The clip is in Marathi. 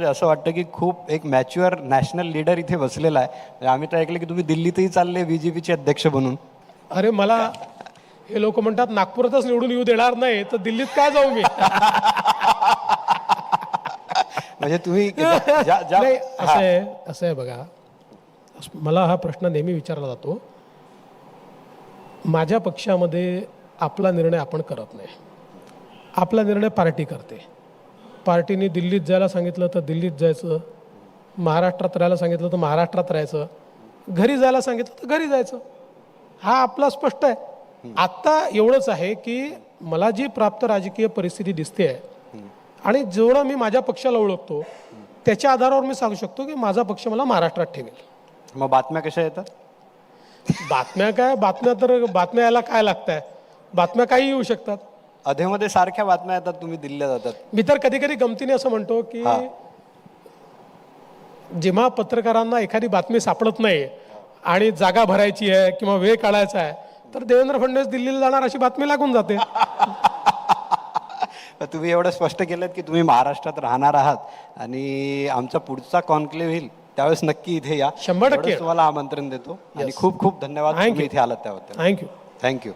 म्हणजे असं वाटतं की खूप एक मॅच्युअर नॅशनल लीडर इथे बसलेला आहे. म्हणजे आम्ही तर ऐकलं की तुम्ही दिल्लीतही चालले बी जे पीचे अध्यक्ष बनून. अरे मला हे लोक म्हणतात नागपुरातच निवडून येऊ देणार नाही तर दिल्लीत काय जाऊ मी? म्हणजे तुम्ही ज्या- ज्या- ज्या- नाही असं आहे असं आहे बघा. मला हा प्रश्न नेहमी विचारला जातो. माझ्या पक्षामध्ये आपला निर्णय आपण करत नाही. आपला निर्णय पार्टी करते. पार्टीने दिल्लीत जायला सांगितलं तर दिल्लीत जायचं. महाराष्ट्रात राहायला सांगितलं तर महाराष्ट्रात राहायचं. घरी जायला सांगितलं तर घरी जायचं. हा आपला स्पष्ट आहे. आत्ता एवढंच आहे की मला जी प्राप्त राजकीय परिस्थिती दिसते आहे आणि जेवढं मी माझ्या पक्षाला ओळखतो त्याच्या आधारावर मी सांगू शकतो की माझा पक्ष मला महाराष्ट्रात ठेवेल. मग बातम्या कशा येतात? बातम्या काय? बातम्या तर बातम्या यायला काय लागतंय? बातम्या काही येऊ शकतात. अधेमध्ये सारख्या बातम्या येतात तुम्ही दिल्लीला जातात. मी तर कधी कधी गमतीने असं म्हणतो की जेव्हा पत्रकारांना एखादी बातमी सापडत नाही आणि जागा भरायची आहे किंवा वेळ काढायचा आहे तर देवेंद्र फडणवीस दिल्लीला जाणार अशी बातमी लागून जाते. तर तुम्ही एवढं स्पष्ट केलं की तुम्ही महाराष्ट्रात राहणार आहात आणि आमचा पुढचा कॉन्क्लेव्ह होईल त्यावेळेस नक्की इथे या. शंभर टक्के. एवढंच तुम्हाला आमंत्रण देतो आणि खूप खूप धन्यवाद तुम्ही. इथे आलात त्याबद्दल. Thank you thank you